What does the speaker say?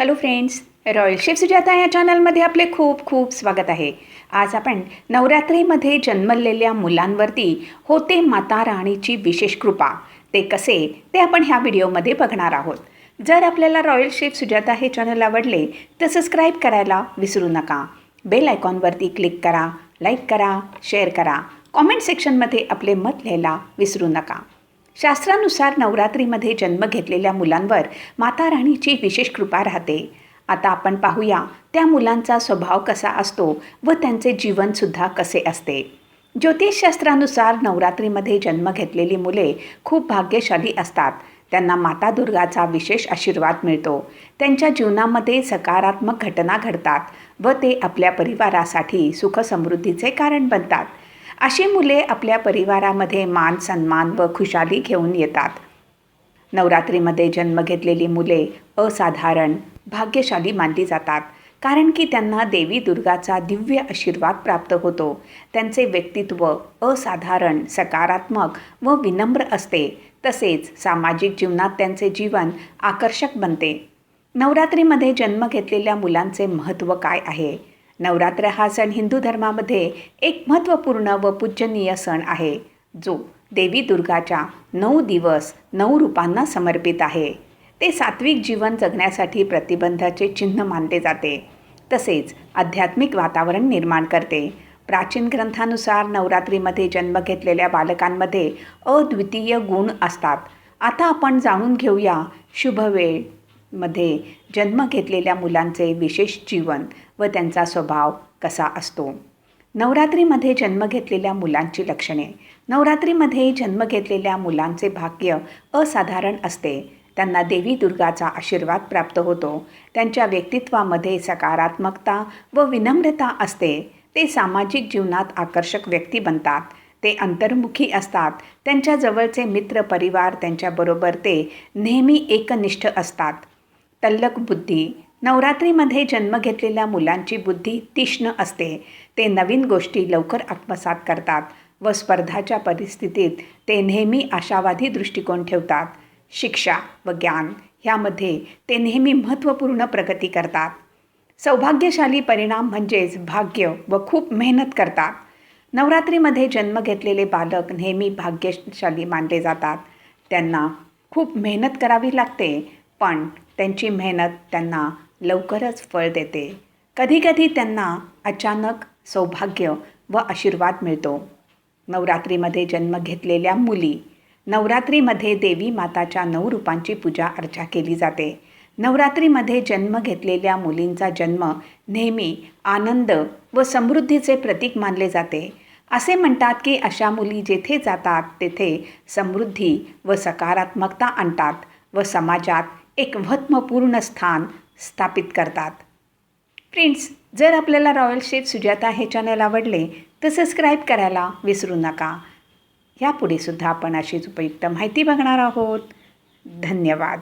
Hello friends royal chef Sujata या चॅनलमध्ये आपले खूप खूप स्वागत आहे. आज आपण नवरात्रीमध्ये जन्मलेल्या मुलांवरती होते माता राणीची विशेष कृपा. ते कसे? ते आपण ह्या व्हिडिओमध्ये बघणार आहोत. जर आपल्याला रॉयल शेफ सुजाता हे चॅनल आवडले तर सबस्क्राईब करायला विसरू नका. बेल आयकॉनवरती क्लिक करा लाईक करा शेअर करा. कॉमेंट सेक्शनमध्ये आपले मत लिहायला विसरू नका. शास्त्रानुसार नवरात्रीमध्ये जन्म घेतलेल्या मुलांवर माता राणीची विशेष कृपा राहते. आता आपण पाहूया त्या मुलांचा स्वभाव कसा असतो व त्यांचे जीवनसुद्धा कसे असते. ज्योतिषशास्त्रानुसार नवरात्रीमध्ये जन्म घेतलेली मुले खूप भाग्यशाली असतात. त्यांना माता दुर्गाचा विशेष आशीर्वाद मिळतो. त्यांच्या जीवनामध्ये सकारात्मक घटना घडतात व ते आपल्या परिवारासाठी सुखसमृद्धीचे कारण बनतात. अशी मुले आपल्या परिवारामध्ये मान सन्मान व खुशाली घेऊन येतात. नवरात्रीमध्ये जन्म घेतलेली मुले असाधारण भाग्यशाली मानली जातात. कारण की त्यांना देवी दुर्गाचा दिव्य आशीर्वाद प्राप्त होतो. त्यांचे व्यक्तित्व असाधारण सकारात्मक व विनम्र असते. तसेच सामाजिक जीवनात त्यांचे जीवन आकर्षक बनते. नवरात्रीमध्ये जन्म घेतलेल्या मुलांचे महत्त्व काय आहे? नवरात्र हा सण हिंदू धर्मामध्ये एक महत्त्वपूर्ण व पूजनीय सण आहे जो देवी दुर्गाच्या नऊ दिवस नऊ रूपांना समर्पित आहे. ते सात्विक जीवन जगण्यासाठी प्रतिबंधाचे चिन्ह मानले जाते तसेच आध्यात्मिक वातावरण निर्माण करते. प्राचीन ग्रंथानुसार नवरात्रीमध्ये जन्म घेतलेल्या बालकांमध्ये अद्वितीय गुण असतात. आता आपण जाणून घेऊया शुभवेळ. मध्ये जन्म घेतलेल्या मुलांचे विशेष जीवन व त्यांचा स्वभाव कसा असतो? नवरात्रीमध्ये जन्म घेतलेल्या मुलांची लक्षणे. नवरात्रीमध्ये जन्म घेतलेल्या मुलांचे भाग्य असाधारण असते. त्यांना देवी दुर्गाचा आशीर्वाद प्राप्त होतो. त्यांच्या व्यक्तित्वामध्ये सकारात्मकता व विनम्रता असते. ते सामाजिक जीवनात आकर्षक व्यक्ती बनतात. ते अंतर्मुखी असतात. त्यांच्या जवळचे मित्र परिवार त्यांच्याबरोबर ते नेहमी एकनिष्ठ असतात. तल्लक बुद्धी. नवरात्रीमध्ये जन्म घेतलेल्या मुलांची बुद्धी तीक्ष्ण असते. ते नवीन गोष्टी लवकर आत्मसात करतात व स्पर्धाच्या परिस्थितीत ते नेहमी आशावादी दृष्टिकोन ठेवतात. शिक्षा व ज्ञान ह्यामध्ये ते नेहमी महत्त्वपूर्ण प्रगती करतात. सौभाग्यशाली परिणाम म्हणजेच भाग्य व खूप मेहनत करतात. नवरात्रीमध्ये जन्म घेतलेले बालक नेहमी भाग्यशाली मानले जातात. त्यांना खूप मेहनत करावी लागते. पण त्यांची मेहनत त्यांना लवकरच फळ देते. कधीकधी त्यांना अचानक सौभाग्य व आशीर्वाद मिळतो. नवरात्रीमध्ये जन्म घेतलेल्या मुली. नवरात्रीमध्ये देवी माताच्या नऊ रूपांची पूजा अर्चा केली जाते. नवरात्रीमध्ये जन्म घेतलेल्या मुलींचा जन्म नेहमी आनंद व समृद्धीचे प्रतीक मानले जाते. असे म्हणतात की अशा मुली जेथे जातात तेथे समृद्धी व सकारात्मकता आणतात व समाजात एक महत्त्वपूर्ण स्थान स्थापित करतात. फ्रेंड्स जर आपल्याला रॉयल शेफ सुजाता हे चॅनल आवडले तर सबस्क्राईब करायला विसरू नका. यापुढे सुद्धा आपण अशीच उपयुक्त माहिती बघणार आहोत. धन्यवाद.